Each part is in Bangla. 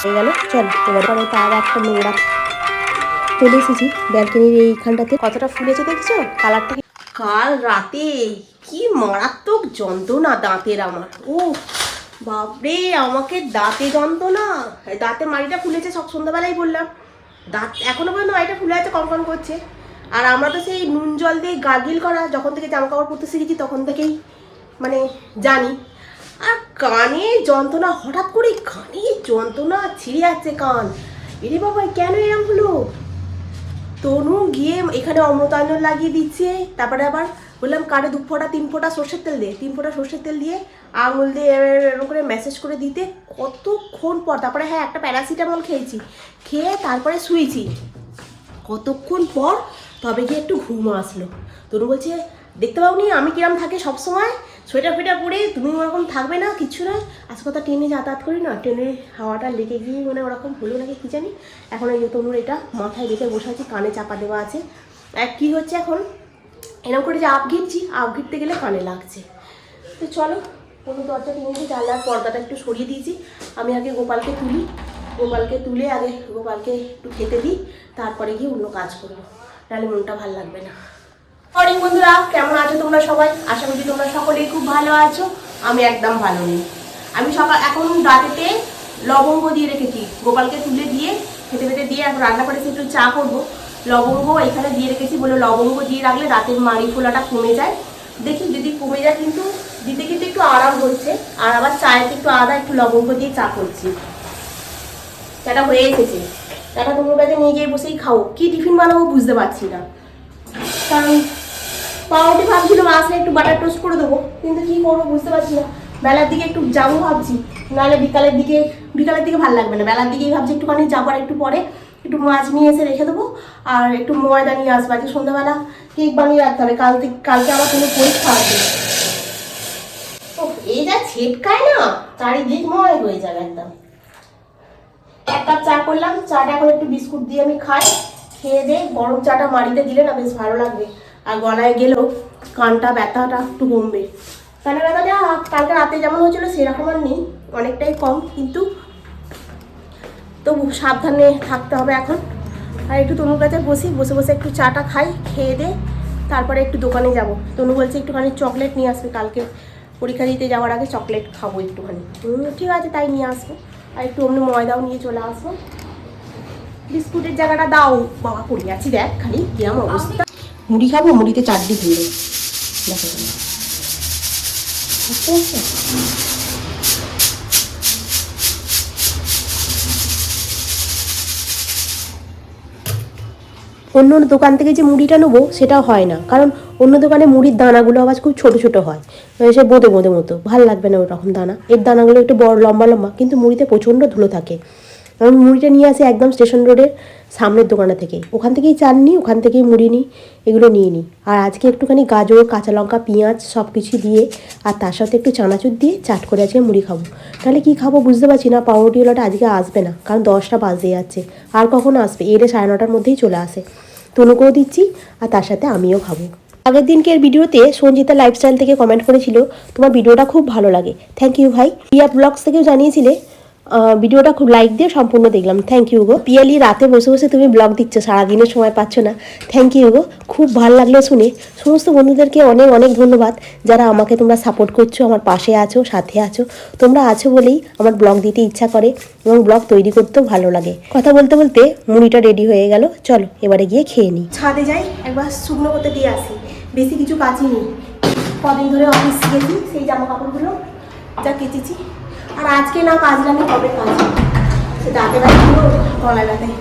হয়ে গেল। চল, এবার পরে তার একটা নোংরা চলে এসেছি ব্যালকনির এইখানটাতে। কতটা ফুলেছে দেখছ? কালারটা কাল রাতে কি মারাত্মক যন্ত্রণা দাঁতের আমার। ও বাপরে, আমাকে দাঁতে যন্ত্রণা। দাঁতে মাড়িটা ফুলেছে সব সন্ধ্যাবেলায় বললাম। দাঁত এখনও পর্যন্ত মাড়িটা ফুলে আছে কনকন করছে। আর আমরা তো সেই নুন জল দিয়ে গার্গিল করা, যখন থেকে জামা কাপড় পরতে শিখেছি তখন থেকেই মানে জানি। আর কানে যন্ত্রণা, হঠাৎ করে কানে যন্ত্রণা ছিঁড়ে যাচ্ছে কান। এরে বাবা কেন এরম হলো? তনু গিয়ে এখানে অমৃতাঞ্জন লাগিয়ে দিচ্ছে। তারপরে আবার বললাম, কানে দু ফোঁটা, তিন ফোঁটা সর্ষের তেল দিয়ে তিন ফোঁটা সর্ষের তেল দিয়ে আঙুল দিয়ে এরকম করে মেসেজ করে দিতে কতক্ষণ পর, তারপরে হ্যাঁ একটা প্যারাসিটামল খেয়েছি। খেয়ে তারপরে শুয়েছি। কতক্ষণ পর তবে গিয়ে একটু ঘুম আসলো। তনু বলছে, দেখতে পাওনি আমি কিরম থাকি সবসময়? সোয়েটার ফোয়েটার পরে তুমি ওরকম থাকবে না কিচ্ছু নয়। আজকে কথা ট্রেনে যাতায়াত করি না, ট্রেনে হাওয়াটা লেগে গিয়ে মানে ওরকম হলো নাকি কী জানি। এখন এই তনুর এটা মাথায় রেখে বসে আছি, কানে চাপা দেওয়া আছে। আর কী হচ্ছে এখন? এরকম করে যে আপ ঘিরছি আপ ঘিরতে গেলে কানে লাগছে। তো চলো কোনো দরজা দিয়ে জানলার পর্দাটা একটু সরিয়ে দিয়েছি। আমি আগে গোপালকে তুলি, গোপালকে তুলে আগে গোপালকে একটু খেতে দিই, তারপরে গিয়ে অন্য কাজ করব। নাহলে মনটা ভালো লাগবে না। মর্নিং বন্ধুরা। কেমন আছো তোমরা সবাই? আশা করি তোমরা সকলেই খুব ভালো আছো। আমি একদম ভালো নেই। আমি সকাল এখন রাতেতে লবঙ্গ দিয়ে রেখেছি। গোপালকে তুলে দিয়ে, খেতে খেতে দিয়ে এখন রান্না করেছি একটু চা করব। লবঙ্গ এখানে দিয়ে রেখেছি বলে লবঙ্গ দিয়ে রাখলে রাতের মাড়ি ফোলাটা কমে যায়। দেখি যদি কমে যায় কিন্তু দিতে কিন্তু একটু আরাম হচ্ছে। আর আবার চায়েতে একটু আদা, একটু লবঙ্গ দিয়ে চা করছি। চাটা হয়ে এসেছে। চাটা তোমার কাছে নিয়ে গিয়ে বসেই খাও কি টিফিন বানাবো বুঝতে পারছি না। কারণ পাউরুটি ভাবছিলাম আসলে একটু বাটার টোস্ট করে দেবো। কিন্তু কি করব বুঝতে পারছি না। বেলার দিকে একটু যাব ভাবছি। নাহলে বিকালের দিকে বিকালের দিকে ভালো লাগবে না। বেলার দিকেই ভাবছি একটুখানি যাবার একটু পরে একটু মাছ নিয়ে এসে রেখে দেবো আর একটু ময়দা নিয়ে আসব। আজকে সন্ধ্যাবেলা কেক বানিয়ে রাখতে হবে। কাল কালকে আমার কোনো পরীক্ষা ও এই যা ছেটকায় না, চারিদিক ময় হয়ে যাবে একদম। এক কাপ চা করলাম। চাটা এখন একটু বিস্কুট দিয়ে আমি খাই। খেয়ে দিয়ে গরম চাটা মাড়িতে দিলে না বেশ ভালো লাগবে। আর গলায় গেলেও কানটা ব্যথাটা একটু কমবে। কানের ব্যথাটা কালকে রাতে যেমন হয়েছিল, সেরকম আর নেই। অনেকটাই কম, কিন্তু তবু সাবধানে থাকতে হবে এখন। আর একটু তনুর কাছে বসি, বসে বসে একটু চাটা খাই, খেয়ে দে, তারপরে একটু দোকানে যাব। তনু বলছে একটুখানি চকলেট নিয়ে আসবে, কালকে পরীক্ষা দিতে যাওয়ার আগে চকলেট খাব একটুখানি। ঠিক আছে, তাই নিয়ে আসব। আর একটু অমনি ময়দাও নিয়ে চলে আসব। বিস্কুটের জায়গাটা দাও, বাবা, পড়ে আছি দেখ খালি কিরম অবস্থা। মুড়ি খাব? মুড়িতে বুঝতে পারছ? অন্য দোকান থেকে যে মুড়িটা নেব সেটা হয় না। কারণ অন্য দোকানে মুড়ির দানাগুলো আবার খুব ছোট ছোট হয়। মানে সে বোঁদে বোঁদে মতো। ভালো লাগবে না ওরকম দানা। এর দানাগুলো একটু বড়, লম্বা লম্বা, কিন্তু মুড়িতে প্রচণ্ড ধুলো থাকে। আমি মুড়িটা নিয়ে আসি একদম স্টেশন রোডের সামনের দোকানে থেকে। ওখান থেকেই চাল নিই ওখান থেকেই মুড়ি নিই এগুলো নিয়ে নিই আর আজকে একটুখানি গাজর, কাঁচা লঙ্কা, পেঁয়াজ সব কিছু দিয়ে আর তার সাথে একটু চানাচুর দিয়ে চাট করে আজকে মুড়ি খাব। তাহলে কি খাব বুঝতে পারছি না পাউরুটিওয়ালাটা আজকে আসবে না, কারণ দশটা বাজতে যাচ্ছে। আর কখন আসবে? এলে সাড়ে নটার মধ্যেই চলে আসে। তনুকেও দিচ্ছি, আর তার সাথে আমিও খাব। আগের দিনকের ভিডিওতে সঞ্জিতা লাইফস্টাইল থেকে কমেন্ট করেছিল, তোমার ভিডিওটা খুব ভালো লাগে। থ্যাংক ইউ ভাই। রিয়া ব্লগস থেকেও জানিয়েছিলে ভিডিওটা খুব লাইক দিয়ে সম্পূর্ণ দেখলাম। থ্যাংক ইউ গো পিয়ালি রাতে বসে বসে তুমি ব্লগ দিচ্ছ, সারাদিনের সময় পাচ্ছ না। থ্যাংক ইউ গো খুব ভালো লাগল শুনে। সমস্ত বন্ধুদেরকে অনেক অনেক ধন্যবাদ। যারা আমাকে তোমরা সাপোর্ট করছ, আমার পাশে আছো, সাথে আছো, তোমরা আছো বলেই আমার ব্লগ দিতে ইচ্ছা করে এবং ব্লগ তৈরি করতেও ভালো লাগে। কথা বলতে বলতে মুড়িটা রেডি হয়ে গেল। চলো, এবারে গিয়ে খেয়ে নিই। ছাদে যাই, একবার শুকনো করতে দিয়ে আসি। বেশি কিছু কাচিনি কদিন ধরে অফিস গেছি, সেই জামা কাপড়গুলো যা কেচেছি। আর আজকে না কাজলাম কবে কাজ। সে দাঁতে ব্যথাগুলো গলায় ব্যথায়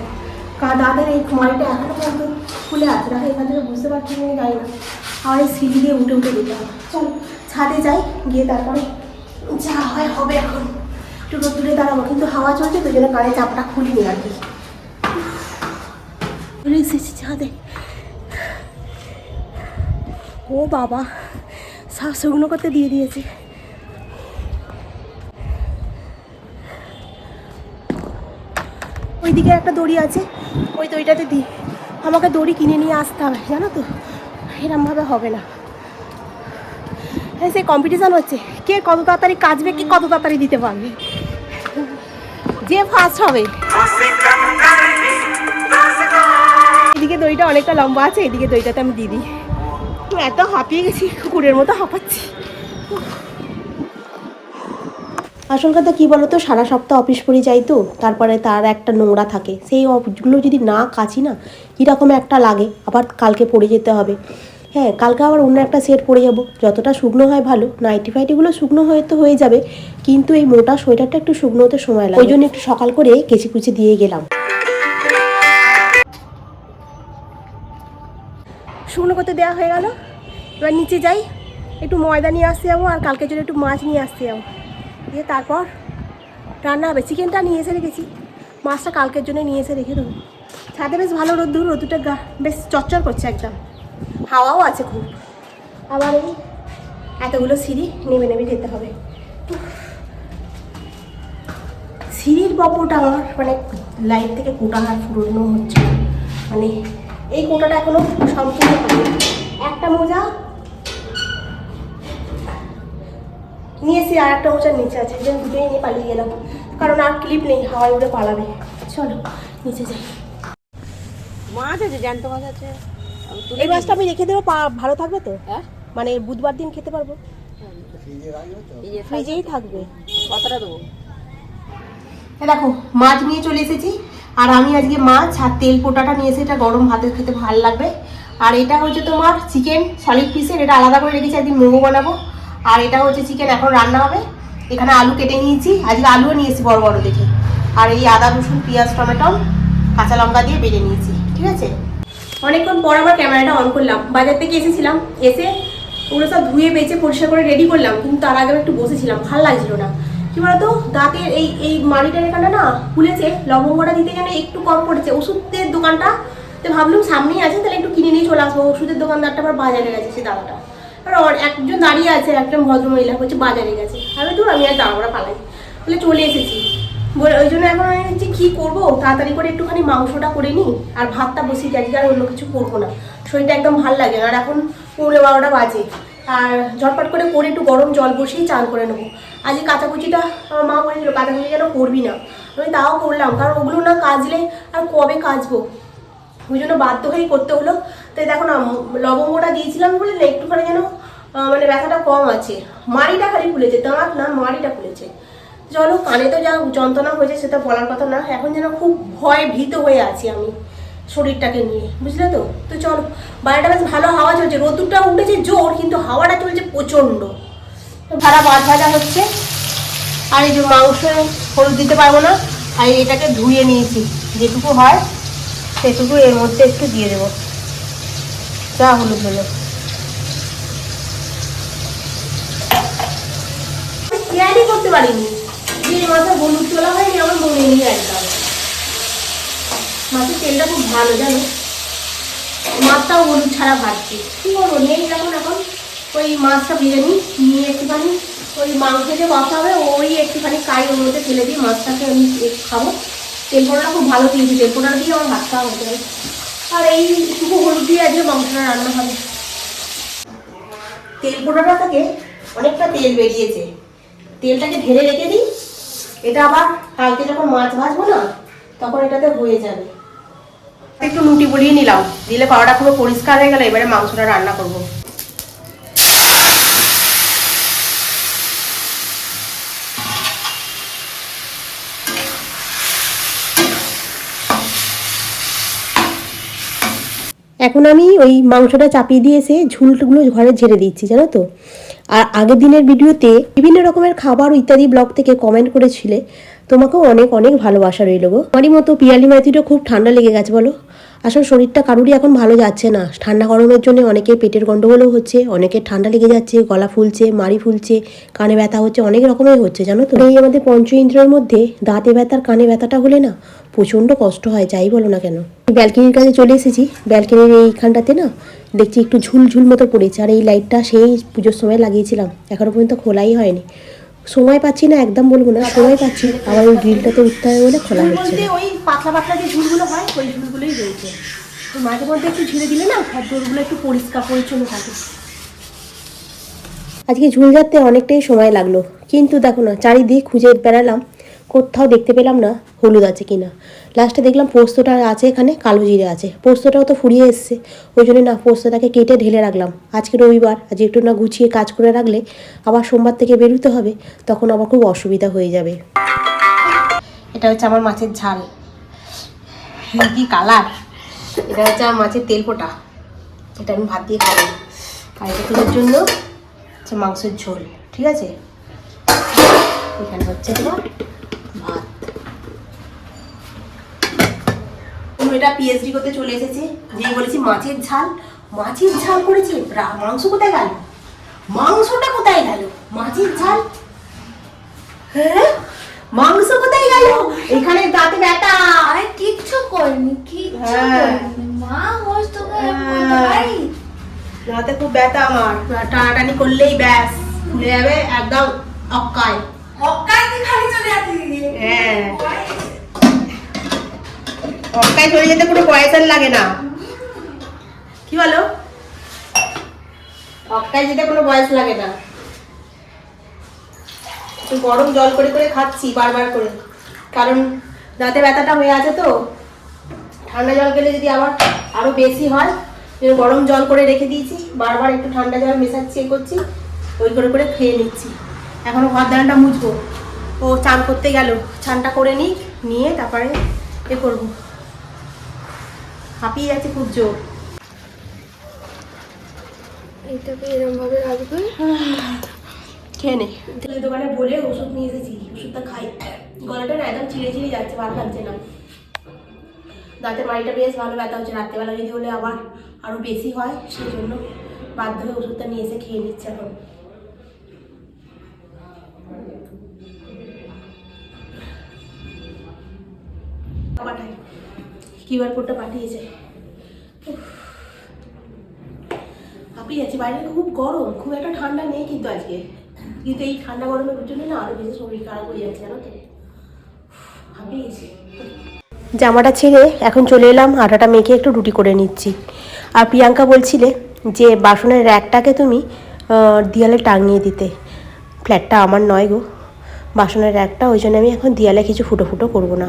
কা দাঁতের এই কুমারিটা এখনও পর্যন্ত খুলে আছে? দেখো, এখান থেকে বুঝতে পারছি না যাই না। আর এই সিঁড়ি দিয়ে উঠে উঠে যেতে হবে। চলো, ছাদে যাই, গিয়ে তারপরে যা হয় হবে এখন। একটু রোদ্দুরে দাঁড়াবো, কিন্তু হাওয়া চলছে, তো জন্য কানে চাপটা খুলিনি আর কি। এসেছি ছাদে। ও বাবা সব শুকনো করতে দিয়ে দিয়েছে। ওইদিকে একটা দড়ি আছে। ওই দড়িটাতে দিই আমাকে দড়ি কিনে নিয়ে আসতে হবে, জানো তো? এরমভাবে হবে না। হ্যাঁ সেই কম্পিটিশান হচ্ছে। কে কত তাড়াতাড়ি কাজবে কি কত তাড়াতাড়ি দিতে পারবে? যে ফার্স্ট হবে। এদিকে দইটা অনেকটা লম্বা আছে, এদিকে দইটাতে আমি দিই। এত হাঁপিয়ে গেছি, কুকুরের মতো হাঁপাচ্ছি। আসল কথা কী বলতো? সারা সপ্তাহ অফিস করে যাই তো, তারপরে তার একটা নোংরা থাকে। সেই অফগুলো যদি না কাচি না, কীরকম একটা লাগে? আবার কালকে পড়ে যেতে হবে। হ্যাঁ কালকে আবার অন্য একটা সেট পরে যাব। যতটা শুকনো হয় ভালো। নাইটি ফাইটিগুলো শুকনো হয়ে তো হয়ে যাবে, কিন্তু এই মোটা সোয়েটারটা একটু শুকনো হতে সময় লাগে। ওই জন্য একটু সকাল করে কেচি কুচি দিয়ে গেলাম। শুকনো করতে দেওয়া হয়ে গেল। এবার নিচে যাই। একটু ময়দা নিয়ে আসতে যাব আর কালকে জন্য একটু মাছ নিয়ে আসতে যাব। দিয়ে তারপর রান্না হবে। চিকেনটা নিয়ে এসে রেখেছি। মাছটা কালকের জন্য নিয়ে এসে রেখে দেবো। ছাদে বেশ ভালো রোদ্দুর, রোদ্দুরটা গা বেশ চচ্চর করছে একদম। হাওয়াও আছে খুব। আবার এই এতগুলো সিঁড়ি নেমে নেমে যেতে হবে। সিঁড়ির বপটা আমার মানে লাইট থেকে কোটা হাত ফুরোনো হচ্ছে মানে এই কোটাটা এখনও সম্পূর্ণ একটা মোজা নিয়ে এসে আর একটা মোচার নিচে আছে যে দুটোই নিয়ে পালিয়ে গেলাম। কারণ আর ক্লিপ নেই হাওয়ায় উড়ে পালাবে। চলো নিচে যাই। মাছ আছে জ্যান্ত মাছ আছে। এই মাছটা আমি রেখে দেবো পা- ভালো থাকবে তো? হ্যাঁ? মানে বুধবার দিন খেতে পারব। ফ্রিজেই থাকবে। কতটা দেবো? দেখো মাছ নিয়ে চলে এসেছি। আর আমি আজকে মাছ আর তেল পোটাটা নিয়ে এসে এটা গরম ভাতে খেতে ভালো লাগবে। আর এটা হচ্ছে তোমার চিকেন সলিড পিসের এটা আলাদা করে রেখেছি একদিন মোমো বানাবো। আর এটা হচ্ছে চিকেন এখন রান্না হবে। এখানে আলু কেটে নিয়েছি। আজকে আলুও নিয়েছি বড় বড় দেখে। আর এই আদা, রসুন, পেঁয়াজ, টমেটো, কাঁচা লঙ্কা দিয়ে বেটে নিয়েছি, ঠিক আছে? অনেকক্ষণ পর আবার ক্যামেরাটা অন করলাম। বাজার থেকে এসেছিলাম। এসে ওগুলো সব ধুয়ে বেঁচে পরিষ্কার করে রেডি করলাম। কিন্তু তার আগে একটু বসেছিলাম। ভালো লাগছিল না। কি বলতো? দাঁতের এই এই মাড়িটার এখানে না খুলেছে লবঙ্গটা দিতে গেলে একটু কম পড়েছে। ওষুধের দোকানটা তো ভাবলাম সামনেই আছে। তাহলে একটু কিনে নিয়ে চলে আসব। ওষুধের দোকানদারটা আবার বাজারে গেছে, সে দাদাটা। আর একজন দাঁড়িয়ে আছে একজন ভদ্রমহিলা হচ্ছে বাজারে গেছে। আমি তো আমি আর দাঁড়া পালাই। বলে চলে এসেছি। বলে ওই জন্য এখন আমি ভাবছি, কী করব? তাড়াতাড়ি করে একটুখানি মাংসটা করে নিই আর ভাতটা বসিয়ে গেছি আর অন্য কিছু করব না। শরীরটা একদম ভালো লাগে আর এখন পৌনে বারোটা বাজে। আর ঝটপট করে করে একটু গরম জল বসিয়ে চান করে নেব। আজকে কাঁচাকুচিটা আমার মা বলেছিল, কাঁচাকুচি যেন করবি না? আমি তাও করলাম, কারণ ওগুলো না কাজলে আর কবে কাচবো ওই জন্য বাধ্য হয়েই করতে হলো। তাই দেখো না, লবঙ্গটা দিয়েছিলাম বলে একটুখানি যেন মানে ব্যথাটা কম আছে। মাড়িটা খালি খুলেছে দাঁত না, মাড়িটা খুলেছে চলো, কানে তো যা যন্ত্রণা হয়েছে সেটা বলার কথা না, এখন যেন খুব ভয় ভীত হয়ে আছি আমি শরীরটাকে নিয়ে, বুঝলে তো? তো চলো বাইরেটা বেশ ভালো হাওয়া চলছে রোদুরটা উঠেছে জোর, কিন্তু হাওয়াটা চলছে প্রচণ্ড। ভাড়া মাছ ভাজা হচ্ছে, আর এই যে মাংস হলুদ দিতে পারব না, আর এটাকে ধুয়ে নিয়েছি, যেটুকু হয় সেটুকু এর মধ্যে একটু দিয়ে দেবো। যা হলুদ হলো। করতে পারিনি। যে মাথা হলুদ তোলা হয়নি, আমার মনে নিয়ে একদম মাছের তেলটা খুব ভালো, জানো? মাছটাও হলুদ ছাড়া ভাজছি। কী করব নেই যখন এখন। ওই মাছটা নিই, নিয়ে একটুখানি ওই মাংস যে কষা হবে, ওই একটুখানি কাই ওর মধ্যে ফেলে দিই মাছটাকে আমি খাব। তেল পোড়াটা খুব ভালো দিয়েছি, তেল পোড়াটা দিয়ে আমার ভাত খাওয়া হতে হবে আর এই শুধু হলুদ দিয়ে আজকে মাংসটা রান্না হবে। তেল পোড়াটা থেকে অনেকটা তেল বেরিয়েছে। তেলটাকে ঢেলে রেখে দিই। এটা আবার কালকে যখন মাছ ভাজবো না, তখন এটাতে হয়ে যাবে। একটু নুটি বলিয়ে নিলাম, দিলে কড়াটা পুরো পরিষ্কার হয়ে গেল এবারে মাংসটা রান্না করব। এখন আমি ওই মাংসটা চাপিয়ে দিয়ে এসে ঝুলগুলো ঘরে ঝেড়ে দিচ্ছি, জানো তো। আর আগের দিনের ভিডিওতে বিভিন্ন রকমের খাবার ইত্যাদি ব্লগ থেকে কমেন্ট করেছিলে। তোমাকেও অনেক অনেক ভালোবাসা রইল গো। আমারই মতো পিয়ালি মাইতিটা খুব ঠান্ডা লেগে গেছে, বলো। আসলে শরীরটা কারুরই এখন ভালো যাচ্ছে না। ঠান্ডা গরমের জন্য অনেকের পেটের গন্ডগোলও হচ্ছে, অনেকের ঠান্ডা লেগে যাচ্ছে, গলা ফুলছে, মাড়ি ফুলছে, কানে ব্যথা হচ্ছে, অনেক রকমের হচ্ছে, জানো তো? এই আমাদের পঞ্চ ইন্দ্রিয়ের মধ্যে দাঁতে ব্যথার কানে ব্যথাটা হলে না প্রচণ্ড কষ্ট হয়, যাই বলো না কেন? ব্যালকনির কাছে চলে এসেছি, ব্যালকনির এইখানটাতে না দেখছি একটু ঝুল ঝুল মতো পড়েছে, আর এই লাইটটা সেই পুজোর সময় লাগিয়েছিলাম, এখনও পর্যন্ত খোলাই হয়নি। সময় পাচ্ছি না একদম বলব না সময় পাচ্ছি আবার ওই গ্রিলটাতে উঠতে হবে বলে খোলা হচ্ছে। ওই পাতলা পাতলা যে ঝুলগুলো হয় ওই ঝুলগুলোই রয়েছে। তো মাঝে মধ্যে একটু ঝেড়ে দিলে না ঘর একটু পরিষ্কার পরিচ্ছন্ন থাকে। আজকে ঝুল যাতে অনেকটাই সময় লাগল। কিন্তু দেখো না চারিদিক খুঁজে বেড়ালাম। কোথাও দেখতে পেলাম না হলুদ আছে কিনা। লাস্টে দেখলাম পোস্তটা আছে এখানে, কালো জিরে আছে। পোস্তটাও তো ফুরিয়ে এসছে। ওই জন্য না পোস্তটাকে কেটে ঢেলে রাখলাম। আজকে রবিবার, আজ একটু না গুছিয়ে কাজ করে রাখলে আবার সোমবার থেকে বেরোতে হবে, তখন আবার খুব অসুবিধা হয়ে যাবে। এটা হচ্ছে আমার মাছের ঝাল। কি কালার? এটা হচ্ছে আমার মাছের তেল পোটা এটা আমি ভাত দিয়ে খাব। আর এটা জন্য হচ্ছে মাংসের ঝোল, ঠিক আছে? এখানে হচ্ছে তোমার ভাত এটা পিএইচডি করতে চলে এসেছে। যেই বলেছি মাছের ঝাল মাছের ঝাল করেছে। মাংস কোথায় গেল? মাংসটা কোথায় গেল? মাছের ঝাল? হ্যাঁ? মাংস কোথায় গেল? এখানে দাঁতে ব্যথা। আরে কিচ্ছু করিনি কিচ্ছু হ্যাঁ। মা হোস হ্যাঁ। বলতে রাতে খুব ব্যথা আমার। টানাটানি করলেই ব্যাস। খুলে যাবে একদম অক্কায়। অকাইতে খালি চলে আসি? হ্যাঁ। অক্কায় চলে যেতে কোনো পয়সা লাগে না। কি বলো? অক্কায় যেতে কোনো বয়স লাগে না। গরম জল করে করে খাচ্ছি বারবার করে। কারণ দাঁতে ব্যথাটা হয়ে আছে তো। ঠান্ডা জল খেলে যদি আবার আরও বেশি হয় গরম জল করে রেখে দিয়েছি, বারবার একটু ঠান্ডা জল মেশাচ্ছি করছি, ওই করে করে খেয়ে নিচ্ছি। এখনও ঘর দানাটা মুছবো। ও চান করতে গেল। চানটা করে নিই নিয়ে তারপরে এ করব। হাঁপিয়ে যাচ্ছে খুব জোর। এটাকে এরকম ভাবে রাখবে। খেয়ে নে। দোকানে বলে ওষুধ নিয়ে এসেছি ওষুধটা খাই। গলাটা না একদম চিড়ে চিড়ে যাচ্ছে ভালো লাগছে না। দাঁতের মাড়িটা বেশ ভালো ব্যথা হচ্ছে রাত্রেবেলা যদি হলে আবার আরও বেশি হয় সেই জন্য বাধ্য হয়ে ওষুধটা নিয়ে এসে খেয়ে নিচ্ছে এখন। পাঠাই। কিউআর কোডটা পাঠিয়েছে। হাঁপিয়ে যাচ্ছে বাইরে খুব গরম, খুব একটা ঠান্ডা নেই কিন্তু আজকে। কিন্তু এই ঠান্ডা গরমের জন্য না আরও বেশি শরীর খারাপ হয়ে যাচ্ছে, জানো তো। জামাটা ছেড়ে এখন চলে এলাম, আটাটা মেখে একটু রুটি করে নিচ্ছি। আর প্রিয়াঙ্কা বলছিলে যে বাসনের র্যাকটাকে তুমি দেয়ালে টাঙিয়ে দিতে। ফ্ল্যাটটা আমার নয় গো। বাসনের একটা ওই জন্য আমি এখন দেয়ালে কিছু ফুটো ফুটো করব না।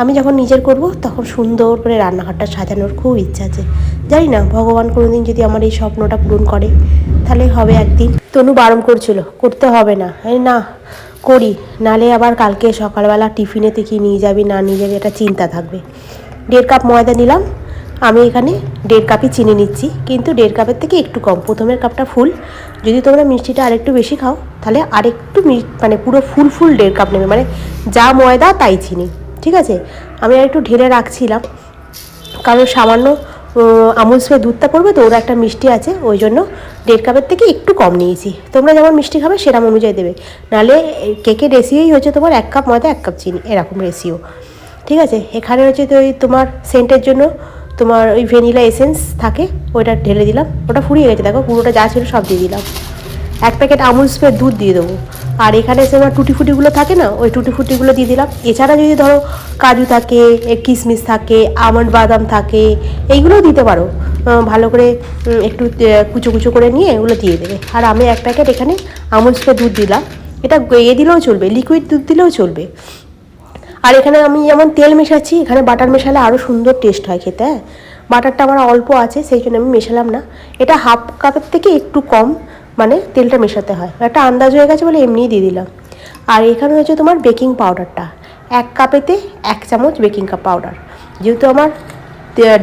আমি যখন নিজের করব, তখন সুন্দর করে রান্নাঘরটা সাজানোর খুব ইচ্ছা আছে। জানি না, ভগবান কোনোদিন যদি আমার এই স্বপ্নটা পূরণ করে, তাহলে হবে একদিন। তনু বারণ করছিল, করতে হবে না। এই না, করি। নালে আবার কালকে সকালবেলা টিফিনেতে কি নিয়ে যাবি? না নিয়ে যাবি? একটা চিন্তা থাকবে। দেড় কাপ ময়দা নিলাম। আমি এখানে দেড় কাপই চিনি নিচ্ছি, কিন্তু দেড় কাপের থেকে একটু কম। প্রথমের কাপটা ফুল। যদি তোমরা মিষ্টিটা আরেকটু বেশি খাও, তাহলে আরেকটু মানে পুরো ফুল ফুল দেড় কাপ নেবে। মানে যা ময়দা, তাই চিনি। ঠিক আছে? আমি আর একটু ঢেলে রাখছিলাম। কারণ সামান্য আমুল স্প্রে দুধটা পড়বে তো, ওরা একটা মিষ্টি আছে, ওই জন্য দেড় কাপের থেকে একটু কম নিয়েছি। তোমরা যেমন মিষ্টি খাবে সেরকম অনুযায়ী দেবে। নাহলে কেকের রেসিওই হচ্ছে তোমার এক কাপ ময়দা, এক কাপ চিনি, এরকম রেসিও। ঠিক আছে? এখানে হচ্ছে তো ওই তোমার সেন্টের জন্য তোমার ওই ভ্যানিলা এসেন্স থাকে, ওইটা ঢেলে দিলাম। ওটা ফুরিয়ে গেছে, দেখো, পুরোটা যা ছিল সব দিয়ে দিলাম। এক প্যাকেট আমুল স্প্রে দুধ দিয়ে দেবো। আর এখানে যে আমার টুটি ফুটিগুলো থাকে না, ওই টুটি ফুটিগুলো দিয়ে দিলাম। এছাড়া যদি ধরো কাজু থাকে কিশমিশ থাকে, আমন্ড বাদাম থাকে, এইগুলোও দিতে পারো। ভালো করে একটু কুচো কুচো করে নিয়ে এগুলো দিয়ে দেবে। আর আমি এক প্যাকেট এখানে আমুল স্প্রে দুধ দিলাম। এটা এ দিলেও চলবে, লিকুইড দুধ দিলেও চলবে। আর এখানে আমি যেমন তেল মেশাচ্ছি, এখানে বাটার মেশালে আরও সুন্দর টেস্ট হয় খেতে হ্যাঁ? বাটারটা আমার অল্প আছে, সেই জন্য আমি মেশালাম না। এটা হাফ কাপের থেকে একটু কম মানে তেলটা মেশাতে হয়। একটা আন্দাজ হয়ে গেছে বলে এমনিই দিয়ে দিলাম। আর এখানে হচ্ছে তোমার বেকিং পাউডারটা এক কাপেতে এক চামচ বেকিং কাপ পাউডার যেহেতু আমার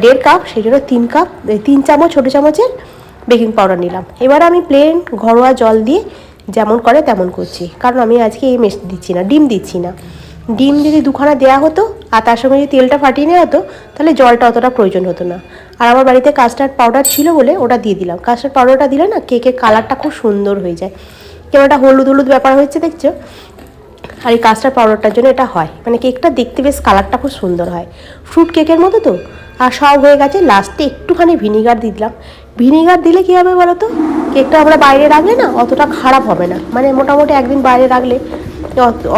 দেড় কাপ সেই জন্য তিন কাপ তিন চামচ ছোটো চামচের বেকিং পাউডার নিলাম। এবার আমি প্লেন ঘরোয়া জল দিয়ে যেমন করে তেমন করছি। কারণ আমি আজকে এই মেশ দিচ্ছি না, ডিম দিচ্ছি না। ডিম যদি দুখানা দেওয়া হতো আর তার সঙ্গে যদি তেলটা ফাটিয়ে নেওয়া হতো, তাহলে জলটা অতটা প্রয়োজন হতো না। আর আমার বাড়িতে কাস্টার্ড পাউডার ছিল বলে ওটা দিয়ে দিলাম। কাস্টার্ড পাউডারটা দিলে না কেকের কালারটা খুব সুন্দর হয়ে যায়। কেমন একটা হলুদ হলুদ ব্যাপার হয়েছে, দেখছ? আর এই কাস্টার্ড পাউডারটার জন্য এটা হয়। মানে কেকটা দেখতে বেশ কালারটা খুব সুন্দর হয়। ফ্রুট কেকের মতো তো? আর সব হয়ে গেছে লাস্টে একটুখানি ভিনিগার দিয়ে দিলাম। ভিনিগার দিলে কী হবে বলো তো? কেকটা আমরা বাইরে রাখলে না অতটা খারাপ হবে না। মানে মোটামুটি একদিন বাইরে রাখলে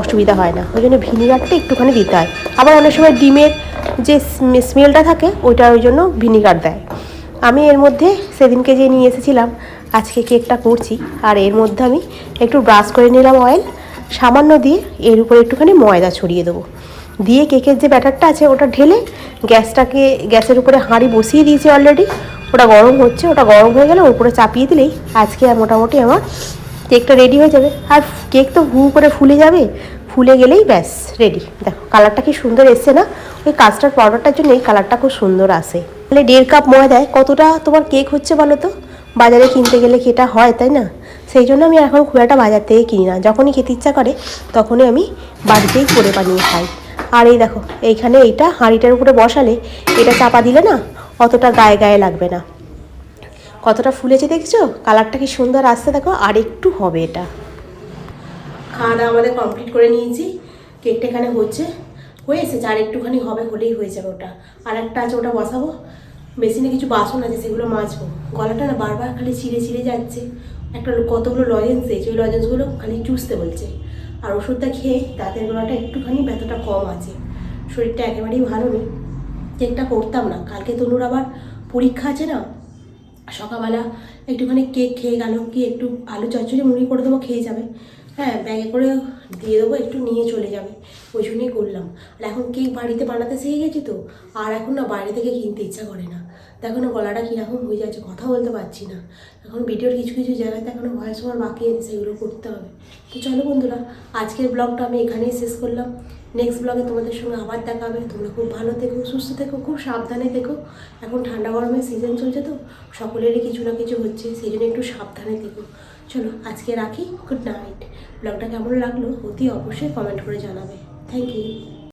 অসুবিধা হয় না। ওই জন্য ভিনিগারটা একটুখানি দিতে হয়। আবার অনেক সময় ডিমের যে স্মেলটা থাকে, ওইটা ওই জন্য ভিনিগার দেয়। আমি এর মধ্যে সেদিনকে যে নিয়ে এসেছিলাম, আজকে কেকটা করছি। আর এর মধ্যে আমি একটু ব্রাশ করে নিলাম অয়েল সামান্য দিয়ে এর উপরে একটুখানি ময়দা ছড়িয়ে দেবো। দিয়ে কেকের যে ব্যাটারটা আছে, ওটা ঢেলে গ্যাসটাকে, গ্যাসের উপরে হাঁড়ি বসিয়ে দিয়েছি অলরেডি ওটা গরম হচ্ছে, ওটা গরম হয়ে গেলে ওর উপরে চাপিয়ে দিলেই আজকে মোটামুটি আমার কেকটা রেডি হয়ে যাবে। আর কেক তো হু করে ফুলে যাবে। ফুলে গেলেই ব্যাস রেডি দেখো কালারটা কি সুন্দর এসছে না? ওই কাস্টার্ড পাউডারটার জন্য এই কালারটা খুব সুন্দর আসে। তাহলে দেড় কাপ ময়দায় কতটা তোমার কেক হচ্ছে বলো তো? বাজারে কিনতে গেলে কি এটা হয়, তাই না? সেই জন্য আমি এখন খুব একটা বাজার থেকে কিনি না। যখনই খেতে ইচ্ছা করে, তখনই আমি বাড়িতেই করে বানিয়ে খাই। আর এই দেখো, এইখানে এইটা হাঁড়িটার উপরে বসালে, এটা চাপা দিলে না, অতটা গায়ে গায়ে লাগবে না। কতটা ফুলেছে দেখছ? কালারটা কি সুন্দর আসছে দেখো, আর একটু হবে এটা। খাওয়া দাওয়া আমাদের কমপ্লিট করে নিয়েছি। কেকটা এখানে হচ্ছে। হয়ে এসেছে, আর একটুখানি হবে হলেই হয়ে যাবে ওটা। আর একটা আছে, ওটা বসাবো। বেসিনে কিছু বাসন আছে, সেগুলো মাজবো। গলাটা না বারবার খালি ছিঁড়ে ছিঁড়ে যাচ্ছে। একটা কতগুলো লজেন্স দিয়েছে ওই লজেন্সগুলো খালি চুষতে বলছে। আর ওষুধটা খেয়ে দাঁতের গলাটা একটুখানি ব্যথাটা কম আছে। শরীরটা একেবারেই ভালো নেই। কেকটা করতাম না। কালকে তনুর আবার পরীক্ষা আছে না সকালবেলা একটুখানি কেক খেয়ে গেল, কি একটু আলু চচ্চড়ি মুড়ি করে দেবো, খেয়ে যাবে। হ্যাঁ ব্যাগে করে দিয়ে দেবো, একটু নিয়ে চলে যাবে। ওই জন্যই করলাম। আর এখন কেক বাড়িতে বানাতে শিখে গেছি তো, আর এখন না বাইরে থেকে কিনতে ইচ্ছা করে না। দেখো না গলাটা কীরকম হয়ে যাচ্ছে, কথা বলতে পারছি না। এখন ভিডিওর কিছু কিছু জায়গাতে এখনও ভয়েস ওভার বাকি আছে, সেগুলো করতে হবে। তো চলো বন্ধুরা, আজকের ব্লগটা আমি এখানেই শেষ করলাম। নেক্সট ব্লগে তোমাদের সঙ্গে আবার দেখা হবে। তোমরা খুব ভালো থেকো, সুস্থ থেকো, খুব সাবধানে থেকো। এখন ঠান্ডা গরমের সিজন চলছে তো, সকলেরই কিছু না কিছু হচ্ছে, সেই জন্য একটু সাবধানে থেকো। চলো, আজকে রাখি, গুড নাইট। ব্লগটা কেমন লাগল অতি অবশ্যই কমেন্ট করে জানাবে। Thank you